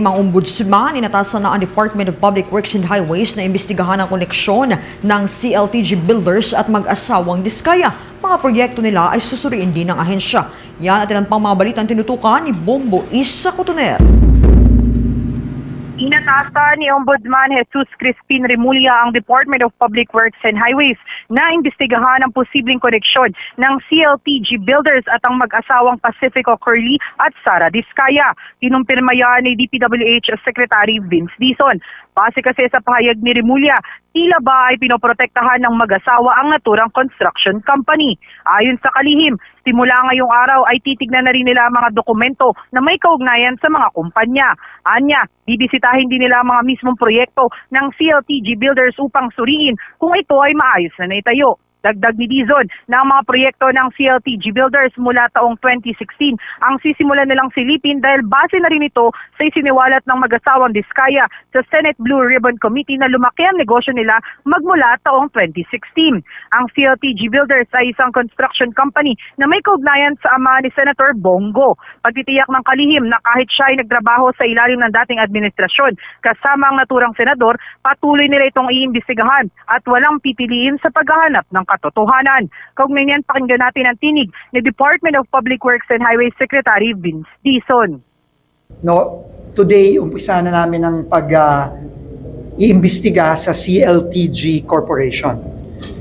Mga ombudsman, inatasan na ang Department of Public Works and Highways na imbestigahan ang koneksyon ng CLTG Builders at mag-asawang Diskaya. Mga proyekto nila ay susuriin din ng ahensya. Yan at ilang pang mga balitang tinutukan ni Bombo Isa Cotoner. Inatasan ni Ombudsman Jesus Crispin Remulla ang Department of Public Works and Highways na imbestigahan ang posibleng koneksyon ng CLTG Builders at ang mag-asawang Pacifico Curly at Sara Diskaya. Kinumpirma yan ni DPWH Secretary Vince Dizon. Base kasi sa pahayag ni Remulla, tila ba ay pinoprotektahan ng mag-asawa ang naturang construction company. Ayon sa kalihim, simula ngayong araw ay titignan na rin nila mga dokumento na may kaugnayan sa mga kumpanya. Anya, bibisitahin din nila mga mismong proyekto ng CLTG Builders upang suriin kung ito ay maayos na naitayo. Dagdag ni Dizon na ang mga proyekto ng CLTG Builders mula taong 2016 ang sisimulan nilang silipin dahil base na rin ito sa isiniwalat ng mag-asawang Diskaya sa Senate Blue Ribbon Committee na lumaki ang negosyo nila magmula taong 2016. Ang CLTG Builders ay isang construction company na may kaugnayan sa ama ni Senator Bongo. Pagtitiyak ng kalihim na kahit siya ay nagtrabaho sa ilalim ng dating administrasyon kasama ang naturang senador, patuloy nila itong iimbestigahan at walang pipiliin sa paghahanap ng katotohanan. Kaugnay niyan, pakinggan natin ang tinig ni Department of Public Works and Highways Secretary Vince Dizon. No, today umpisa na namin ang pag ah, iimbestiga sa CLTG Corporation.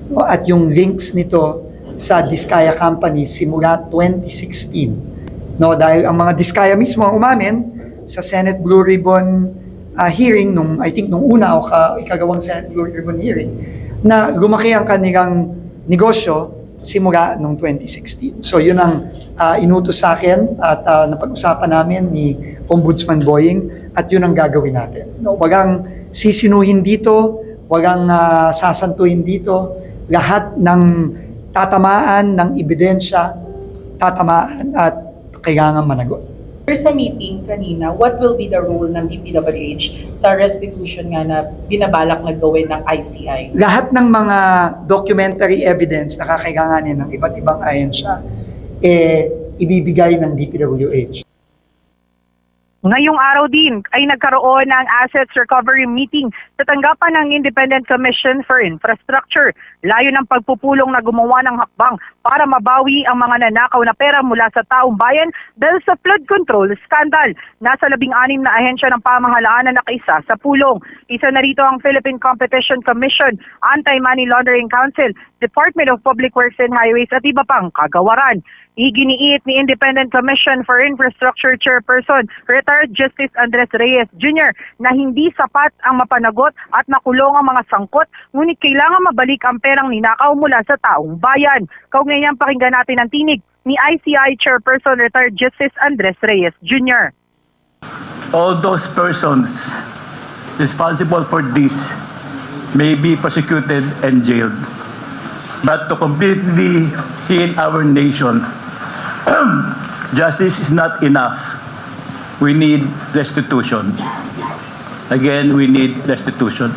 No, at yung links nito sa Diskaya Company simula 2016. No, dahil ang mga Diskaya mismo ang umamin sa Senate Blue Ribbon ah, hearing nung I think nung una o ka, ikagawang Senate Blue Ribbon hearing na lumaki ang kanilang negosyo simula noong 2016. So yun ang ah, inutos sa akin at ah, napag-usapan namin ni Ombudsman Boying at yun ang gagawin natin. No, wagang sisinuhin dito, wagang ah, sasantuhin dito, lahat ng tatamaan ng ebidensya, tatamaan at kailangan managot. Sa meeting kanina, what will be the role ng DPWH sa restitution nga na binabalak na gawin ng ICI? lahat ng mga documentary evidence na kakailanganin ng iba't ibang ahensya, eh, ibibigay ng DPWH. Ngayong araw din ay nagkaroon ng Assets Recovery Meeting sa tanggapan ng Independent Commission for Infrastructure. Layo ng pagpupulong na gumawa ng hakbang para mabawi ang mga nanakaw na pera mula sa taong bayan dahil sa flood control scandal. Nasa labing-anim na ahensya ng pamahalaan na nakaisa sa pulong. Isa na rito ang Philippine Competition Commission, Anti-Money Laundering Council, Department of Public Works and Highways at iba pang kagawaran. Iginiit ni Independent Commission for Infrastructure Chairperson, retired Justice Andres Reyes Jr. na hindi sapat ang mapanagot at nakulong ang mga sangkot, ngunit kailangan mabalik ang perang ninakaw mula sa taong bayan. Kaugnay niyang pakinggan natin ang tinig ni ICI Chairperson, retired Justice Andres Reyes Jr. all those persons responsible for this may be prosecuted and jailed. But to completely heal our nation, justice is not enough. We need restitution. Again, we need restitution.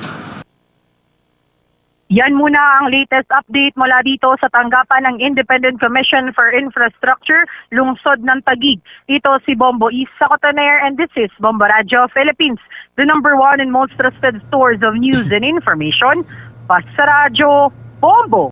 Yan muna ang latest update mula dito sa tanggapan ng Independent Commission for Infrastructure, lungsod ng Tagig. Ito si Bombo East Sacotaner and this is Bombo Radio Philippines, the number one and most trusted source of news and information. Basta Radio, Bombo!